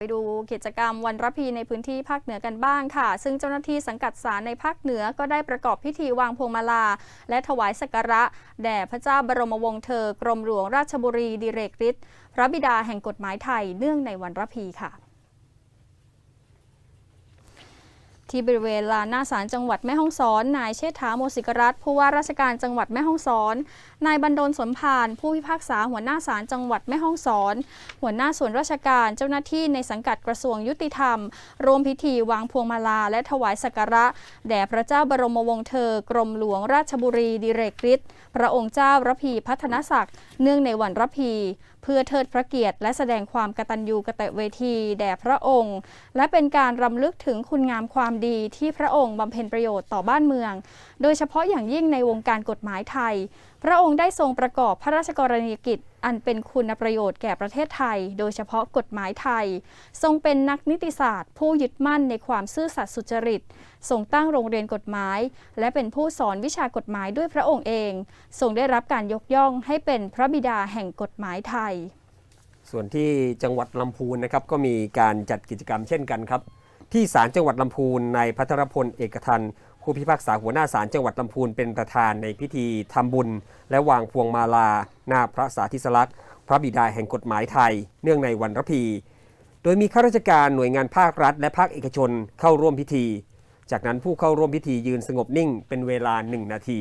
ไปดูกิจกรรมวันระพีในพื้นที่ภาคเหนือกันบ้างค่ะ ซึ่งเจ้าหน้าที่สังกัดศาลในภาคเหนือก็ได้ประกอบพิธีวางพวงมาลา และถวายสักการะ แด่พระเจ้าบรมวงศ์เธอ กรมหลวงราชบุรีดิเรกฤทธิ์พระบิดาแห่งกฎหมายไทยเนื่องในวันระพีค่ะ ที่บริเวณลานหน้าศาลจังหวัดแม่ฮ่องสอน นายเชษฐาโมสิกรัตผู้ว่าราชการจังหวัดแม่ฮ่องสอน นายบรรดลสมพาน ผู้พิพากษาหัวหน้าศาลจังหวัดแม่ฮ่องสอน หัวหน้าส่วนราชการเจ้าหน้าที่ในสังกัดกระทรวงยุติธรรม รวมพิธีวางพวงมาลาและถวายสักการะ แด่พระเจ้าบรมวงศ์เธอ กรมหลวงราชบุรีดิเรกฤทธิ์พระองค์เจ้าระพีพัฒนศักดิ์ เนื่องในวันระพีเพื่อเทิดพระเกียรติและแสดงความกตัญญูกตเวที แด่พระองค์ และเป็นการรำลึกถึงคุณงามความดีที่พระองค์บำเพ็ญประโยชน์ต่อบ้านเมือง โดยเฉพาะอย่างยิ่งในวงการกฎหมายไทย พระองค์ได้ทรงประกอบพระราชกรณียกิจ อันเป็นคุณประโยชน์แก่ประเทศไทย โดยเฉพาะกฎหมายไทย ทรงเป็นนักนิติศาสตร์ ผู้ยึดมั่นในความซื่อสัตย์สุจริต ทรงตั้งโรงเรียนกฎหมาย และเป็นผู้สอนวิชากฎหมายด้วยพระองค์เอง ทรงได้รับการยกย่องให้เป็นพระบิดาแห่งกฎหมายไทยส่วนที่จังหวัดลำพูนนะครับก็มีการจัดกิจกรรมเช่นกันครับ ที่ศาลจังหวัดลำพูนนายพัทรพลเอกทันผู้พิพากษาหัวหน้าศาลจังหวัดลำพูนเป็นประธานในพิธีทำบุญ และวางพวงมาลา หน้าพระสาธิสลักษณ์พระบิดาแห่งกฎหมายไทย เนื่องในวันระพี โดยมีข้าราชการหน่วยงานภาครัฐ และภาคเอกชนเข้าร่วมพิธี จากนั้นผู้เข้าร่วมพิธียืนสงบนิ่งเป็นเวลาหนึ่งนาที